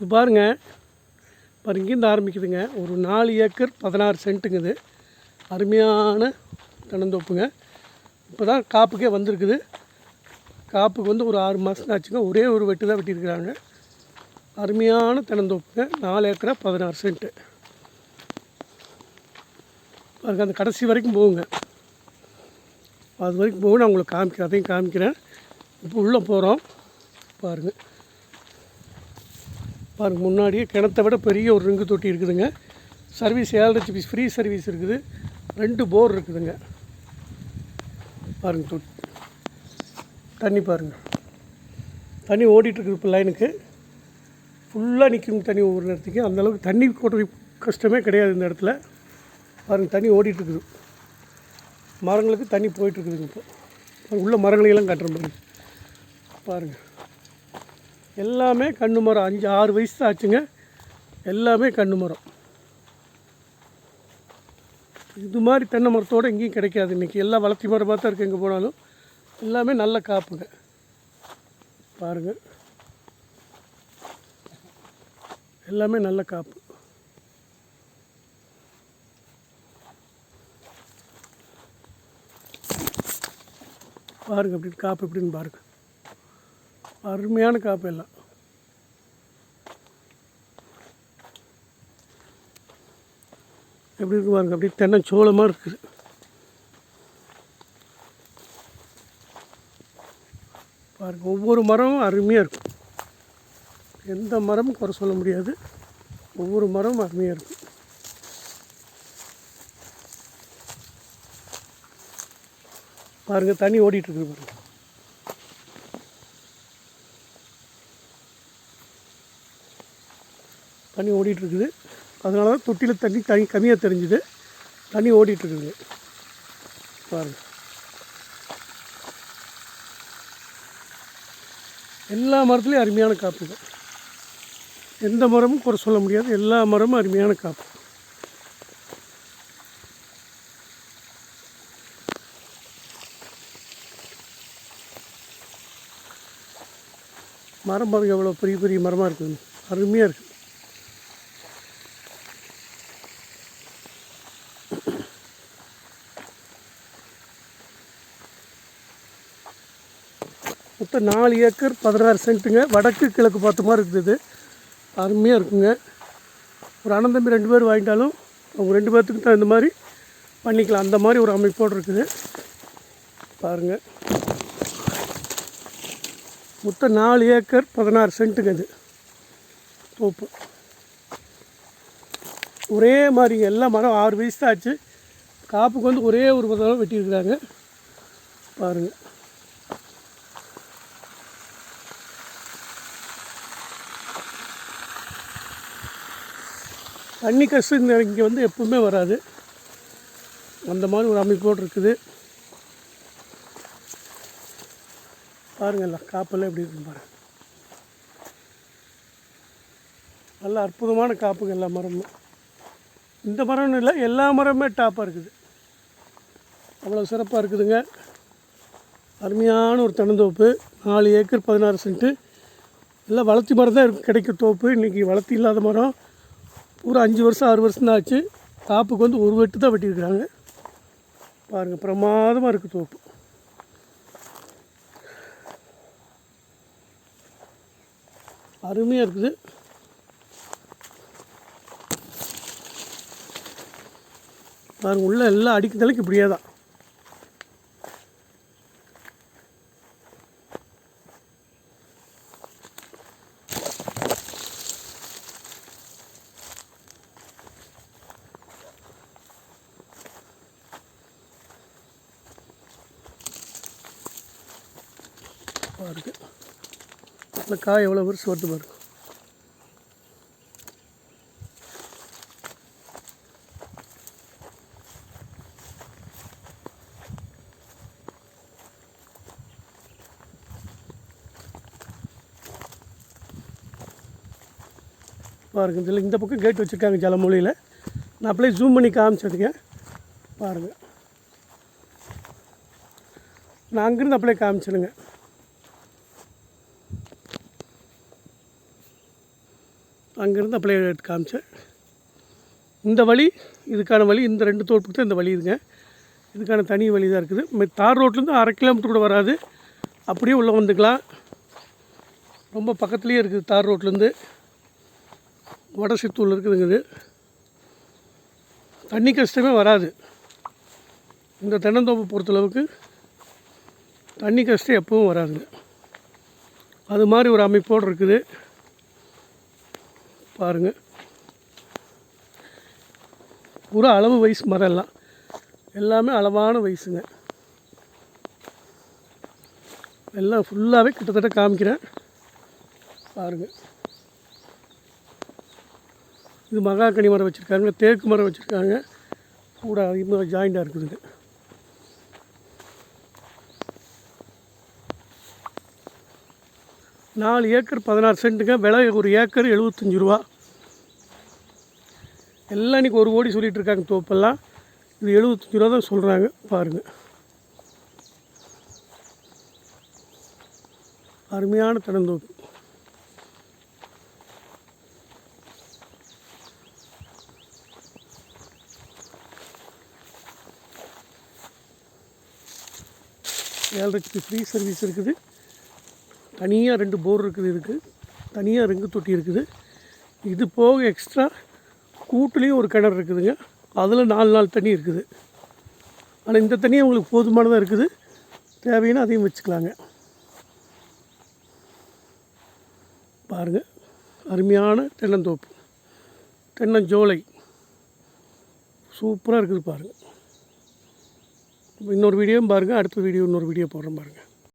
இது பாருங்க. பாருங்க இங்கேருந்து ஆரம்பிக்குதுங்க. ஒரு நாலு ஏக்கர் பதினாறு சென்ட்டுங்க இது. அருமையான தென்னந்தோப்புங்க. இப்போ தான் காப்புக்கே வந்திருக்குது. காப்புக்கு வந்து ஒரு ஆறு மாதம் ஆச்சுங்க. ஒரே ஒரு வெட்டு தான் வெட்டியிருக்கிறாங்க. அருமையான தென்னந்தோப்புங்க. நாலு ஏக்கரை பதினாறு சென்ட்டு. பாருங்க அந்த கடைசி வரைக்கும் போகுங்க. அது வரைக்கும் போகும் நான் உங்களுக்கு காமிக்கிறேன். அதையும் காமிக்கிறேன். இப்போ உள்ளே போகிறோம் பாருங்கள் பாருங்கள் முன்னாடியே கிணத்தை விட பெரிய ஒரு ரிங்கு தொட்டி இருக்குதுங்க. சர்வீஸ் ஏழரை பீஸ் ஃப்ரீ சர்வீஸ் இருக்குது. ரெண்டு போர் இருக்குதுங்க. பாருங்கள் தொட்டி தண்ணி பாருங்கள் தண்ணி ஓடிட்டுருக்குது இப்போ லைனுக்கு. ஃபுல்லாக நிற்கும் தண்ணி ஒவ்வொரு நேரத்துக்கு அந்தளவுக்கு தண்ணி கொட்டுறது கஷ்டமே கிடையாது இந்த இடத்துல. பாருங்கள் தண்ணி ஓடிட்டுருக்குது. மரங்களுக்கு தண்ணி போயிட்டுருக்குதுங்க இப்போ. உள்ள மரங்களையெல்லாம் கட்டுற மாதிரி பாருங்கள் எல்லாமே கண்ணு மரம். அஞ்சு ஆறு வயசு தான் ஆச்சுங்க எல்லாமே கண்ணு மரம். இது மாதிரி தென்னை மரத்தோடு எங்கேயும் கிடைக்காது. இன்றைக்கி எல்லாம் வளர்த்தி மரமாக தான் இருக்குது எங்கே போனாலும். எல்லாமே நல்ல காப்புங்க. பாருங்கள் எல்லாமே நல்ல காப்பு. பாருங்கள் அப்படி காப்பு எப்படின்னு பாருங்கள் அருமையான காப்பு எல்லாம். எப்படி இருக்கு பாருங்க அப்படியே தென்னை சோளமாக இருக்குது. பாருங்க ஒவ்வொரு மரமும் அருமையாக இருக்கும். எந்த மரமும் குறை சொல்ல முடியாது. ஒவ்வொரு மரமும் அருமையாக இருக்கும். பாருங்க தண்ணி ஓடிட்டுருக்கு பாருங்க. தண்ணி ஓடிட்டுருக்குது அதனால தான் தொட்டியில் தண்ணி தண்ணி கம்மியாக தெரிஞ்சுது. தண்ணி ஓடிட்டுருக்குது. பாருங்கள் எல்லா மரத்துலேயும் அருமையான காப்புங்க எந்த மரமும் குறை சொல்ல முடியாது. எல்லா மரமும் அருமையான காப்பு. மரம் பாருங்க எவ்வளோ பெரிய பெரிய மரமாக இருக்குது அருமையாக இருக்குது மொத்தம் நாலு ஏக்கர் பதினாறு சென்ட்டுங்க. வடக்கு கிழக்கு பார்த்த மாதிரி இருக்குது. அருமையாக இருக்குங்க. ஒரு அண்ணன் தம்பி ரெண்டு பேர் வாங்கிட்டாலும் அவங்க ரெண்டு பேர்த்துக்கு தகுந்த மாதிரி பண்ணிக்கலாம். அந்த மாதிரி ஒரு அமைப்போடு இருக்குது. பாருங்கள் மொத்தம் நாலு ஏக்கர் பதினாறு சென்ட்டுங்க இது. தோப்பு. ஒரே மாதிரிங்க. எல்லா மரம் ஆறு வயசு தான் ஆச்சு. காப்புக்கு வந்து ஒரே ஒரு தடவை வெட்டியிருக்கிறாங்க. பாருங்கள் தண்ணி கஷ்டம் இந்த இங்கே வந்து எப்பவுமே வராது. அந்த மாதிரி ஒரு அமைப்போடு இருக்குது. பாருங்கள்லாம் காப்பெல்லாம் எப்படி இருக்கு பாருங்கள் நல்ல அற்புதமான காப்புங்க எல்லா மரமும். இந்த மரம்னு இல்லை எல்லா மரமுமே டாப்பாக இருக்குது. அவ்வளோ சிறப்பாக இருக்குதுங்க. அருமையான ஒரு தென்னந்தோப்பு. நாலு ஏக்கர் பதினாறு சென்ட்டு. எல்லாம் வளர்த்தி மரம் தான் இருக்கு கிடைக்கும் தோப்பு. இன்றைக்கி வளர்த்தி இல்லாத மரம். பூரா அஞ்சு வருஷம் ஆறு வருஷம் தான் ஆச்சு. காப்புக்கு வந்து ஒரு வெட்டு தான் வெட்டியிருக்கிறாங்க. பாருங்கள் பிரமாதமாக இருக்குது தோப்பு. அருமையாக இருக்குது. பாருங்கள் உள்ள எல்லாம் அடிக்கிறதுக்கு இப்படியே தான் பாருங்க இந்த காய் எவ்வளோ வருஷம் சோர்த்து பாருங்க பாருங்க இதில் இந்த பக்கம் கேட் வச்சுருக்காங்க ஜலமொழியில் நான் அப்படியே ஜூம் பண்ணி காமிச்சதுங்க. பாருங்கள் நான் அங்கேருந்து அப்படியே காமிச்சிடுங்க. அங்கேருந்து அப்ளை எடுத்து காமிச்சேன். இந்த வழி இதுக்கான வழி இந்த ரெண்டு தோப்புக்கு தான் இந்த வழி இதுங்க. இதுக்கான தனி வழி தான் இருக்குது. தார் ரோட்லேருந்து அரை கிலோமீட்டர் கூட வராது. அப்படியே உள்ளே வந்துக்கலாம். ரொம்ப பக்கத்துலேயே இருக்குது தார் ரோட்லேருந்து வடசித்தூரில் இருக்குதுங்க இது. தண்ணி கஷ்டமே வராது. இந்த தென்னந்தோப்பு பொறுத்தளவுக்கு தண்ணி கஷ்டம் எப்பவும் வராதுங்க. அது மாதிரி ஒரு அமைப்போடு இருக்குது. பாருங்கள் பூரா அளவு வயசு மரம் எல்லாம். எல்லாமே அளவான வயசுங்க. எல்லாம் ஃபுல்லாகவே கிட்டத்தட்ட காமிக்கிறேன். பாருங்கள் இது மகாக்கனி மரம் வச்சுருக்காங்க தேக்கு மரம் வச்சுருக்காங்க. கூட அதிகமாக ஜாயிண்டாக இருக்குதுங்க நாலு ஏக்கர் பதினாறு சென்ட்டுங்க. விலை ஒரு ஏக்கர் எழுபத்தஞ்சி ரூபா. எல்லாம் இன்றைக்கி ஒரு கோடி சொல்லிகிட்டு இருக்காங்க தோப்பெல்லாம். இது எழுபத்தஞ்சி ரூபா தான் சொல்கிறாங்க பாருங்கள் அருமையான தென்னந்தோப்பு ஏழரைக்கு ஃப்ரீ சர்வீஸ் இருக்குது. தனியாக ரெண்டு போர் இருக்குது இதுக்கு தனியாக ரெங்கு தொட்டி இருக்குது. இது போக எக்ஸ்ட்ரா கூட்டுலேயும் ஒரு கிணறு இருக்குதுங்க. அதில் நாலு நாள் தண்ணி இருக்குது. ஆனால் இந்த தண்ணி உங்களுக்கு போதுமானதாக இருக்குது. தேவையான அதையும் வச்சுக்கலாங்க. பாருங்கள் அருமையான தென்னந்தோப்பு. தென்னஞ்சோலை. சூப்பராக இருக்குது பாருங்கள் இன்னொரு வீடியோவும் பாருங்கள் அடுத்த வீடியோ இன்னொரு வீடியோ போடுறேன் பாருங்கள்